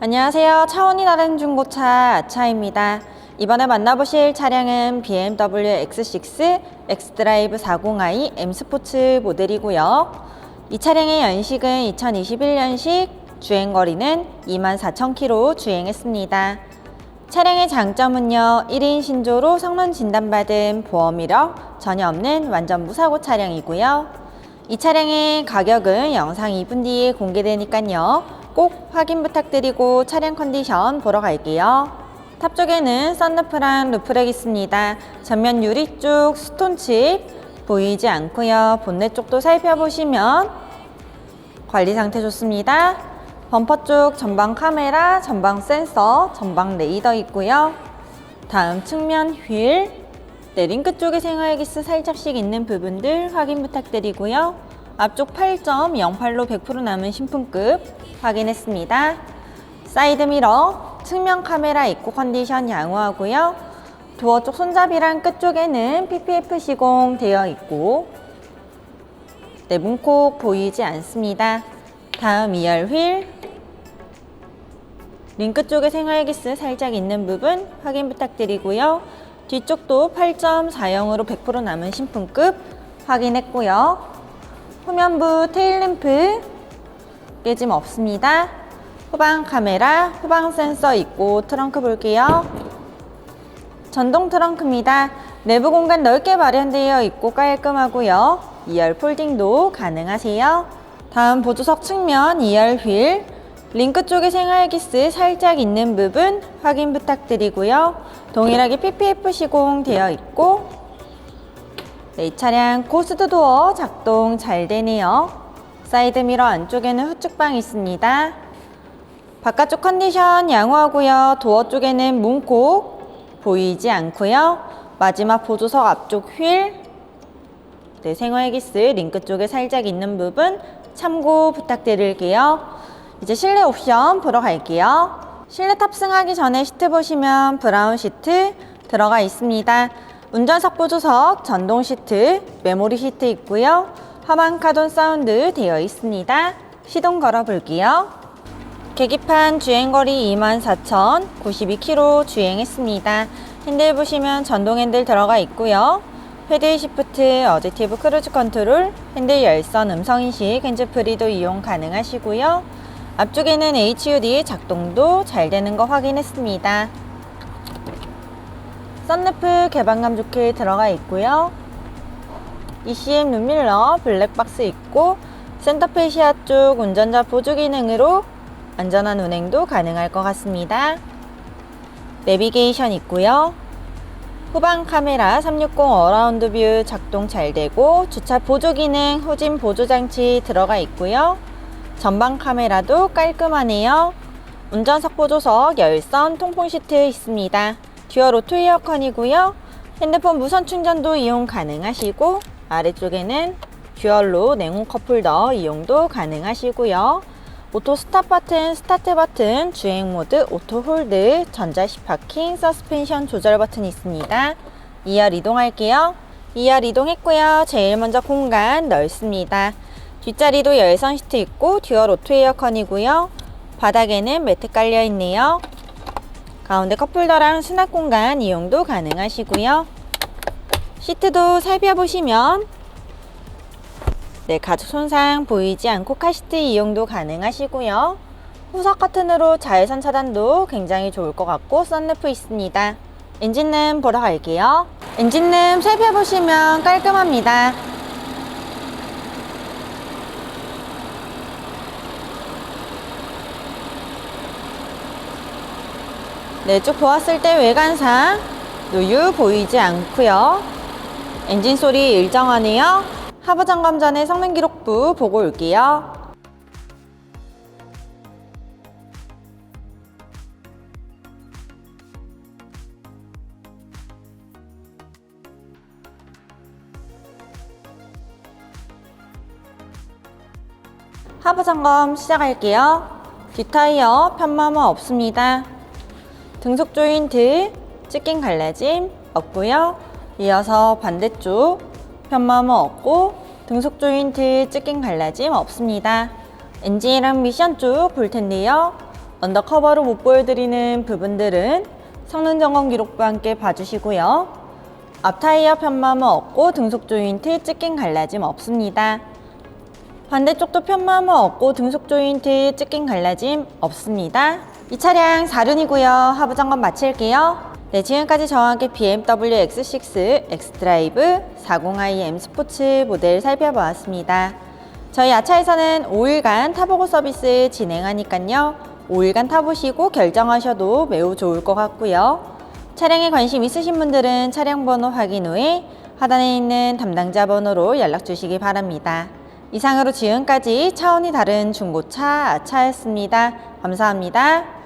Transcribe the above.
안녕하세요. 차원이 다른 중고차 아차입니다. 이번에 만나보실 차량은 BMW X6 X드라이브 40i M 스포츠 모델이고요. 이 차량의 연식은 2021년식, 주행거리는 24,000km 주행했습니다. 차량의 장점은요, 1인 신조로 성능 진단받은 보험 이력 전혀 없는 완전 무사고 차량이고요. 이 차량의 가격은 영상 2분 뒤에 공개되니까요. 꼭 확인 부탁드리고 차량 컨디션 보러 갈게요. 탑 쪽에는 썬루프랑 루프렉 있습니다. 전면 유리 쪽 스톤칩 보이지 않고요. 본넷 쪽도 살펴보시면 관리 상태 좋습니다. 범퍼 쪽 전방 카메라, 전방 센서, 전방 레이더 있고요. 다음 측면 휠, 네, 링크 쪽에 생활기스 살짝씩 있는 부분들 확인 부탁드리고요. 앞쪽 8.08로 100% 남은 신품급 확인했습니다. 사이드 미러, 측면 카메라 있고 컨디션 양호하고요. 도어 쪽 손잡이랑 끝 쪽에는 PPF 시공 되어 있고 네, 문콕 보이지 않습니다. 다음 2열 휠, 링크 쪽에 생활기스 살짝 있는 부분 확인 부탁드리고요. 뒤쪽도 8.40으로 100% 남은 신품급 확인했고요. 후면부 테일램프 깨짐 없습니다. 후방 카메라, 후방 센서 있고 트렁크 볼게요. 전동 트렁크입니다. 내부 공간 넓게 마련되어 있고 깔끔하고요. 2열 폴딩도 가능하세요. 다음 보조석 측면 2열 휠, 링크 쪽에 생활기스 살짝 있는 부분 확인 부탁드리고요. 동일하게 PPF 시공 되어 있고 네, 이 차량 코스트 도어 작동 잘 되네요. 사이드 미러 안쪽에는 후측방 있습니다. 바깥쪽 컨디션 양호하고요. 도어 쪽에는 문콕 보이지 않고요. 마지막 보조석 앞쪽 휠 네, 생활기스 링크 쪽에 살짝 있는 부분 참고 부탁드릴게요. 이제 실내 옵션 보러 갈게요. 실내 탑승하기 전에 시트 보시면 브라운 시트 들어가 있습니다. 운전석 보조석 전동 시트, 메모리 시트 있고요. 하만 카돈 사운드 되어 있습니다. 시동 걸어 볼게요. 계기판 주행거리 24,092km 주행했습니다. 핸들 보시면 전동 핸들 들어가 있고요. 패드 시프트, 어제티브 크루즈 컨트롤, 핸들 열선 음성인식, 핸즈프리도 이용 가능하시고요. 앞쪽에는 HUD 작동도 잘 되는 거 확인했습니다. 썬루프 개방감 좋게 들어가 있고요. ECM 룸밀러 블랙박스 있고 센터페시아 쪽 운전자 보조 기능으로 안전한 운행도 가능할 것 같습니다. 내비게이션 있고요. 후방 카메라 360 어라운드 뷰 작동 잘 되고 주차 보조 기능 후진 보조 장치 들어가 있고요. 전방 카메라도 깔끔하네요. 운전석 보조석 열선 통풍 시트 있습니다. 듀얼 오토 에어컨이고요. 핸드폰 무선 충전도 이용 가능하시고 아래쪽에는 듀얼로 냉온 컵홀더 이용도 가능하시고요. 오토 스탑 버튼, 스타트 버튼, 주행 모드, 오토 홀드, 전자식 파킹, 서스펜션 조절 버튼 있습니다. 2열 이동할게요. 2열 이동했고요. 제일 먼저 공간 넓습니다. 뒷자리도 열선 시트 있고 듀얼 오토 에어컨이고요. 바닥에는 매트 깔려 있네요. 가운데 컵홀더랑 수납 공간 이용도 가능하시고요. 시트도 살펴보시면 네, 가죽 손상 보이지 않고 카시트 이용도 가능하시고요. 후석 커튼으로 자외선 차단도 굉장히 좋을 것 같고 썬루프 있습니다. 엔진룸 보러 갈게요. 엔진룸 살펴보시면 깔끔합니다. 네, 쭉 보았을 때 외관상 누유 보이지 않고요. 엔진 소리 일정하네요. 하부 전에 성능 기록부 보고 올게요. 하부 점검 시작할게요. 뒷타이어 편마모 없습니다. 등속 조인트 찢긴 갈라짐 없고요. 이어서 반대쪽 편마모 없고 등속 조인트 찢긴 갈라짐 없습니다. 엔진이랑 미션 쪽 볼 텐데요. 언더커버로 못 보여드리는 부분들은 성능 점검 기록부와 함께 봐주시고요. 앞 타이어 편마모 없고 등속 조인트 찢긴 갈라짐 없습니다. 반대쪽도 편마모 없고 등속 조인트 찢긴 갈라짐 없습니다. 이 차량 4륜이고요. 하부 점검 마칠게요. 네, 지금까지 저와 함께 BMW X6 X드라이브 40iM 스포츠 모델 살펴보았습니다. 저희 아차에서는 5일간 타보고 서비스 진행하니까요. 5일간 타보시고 결정하셔도 매우 좋을 것 같고요. 차량에 관심 있으신 분들은 차량 번호 확인 후에 하단에 있는 담당자 번호로 연락 주시기 바랍니다. 이상으로 지금까지 차원이 다른 중고차 아차였습니다. 감사합니다.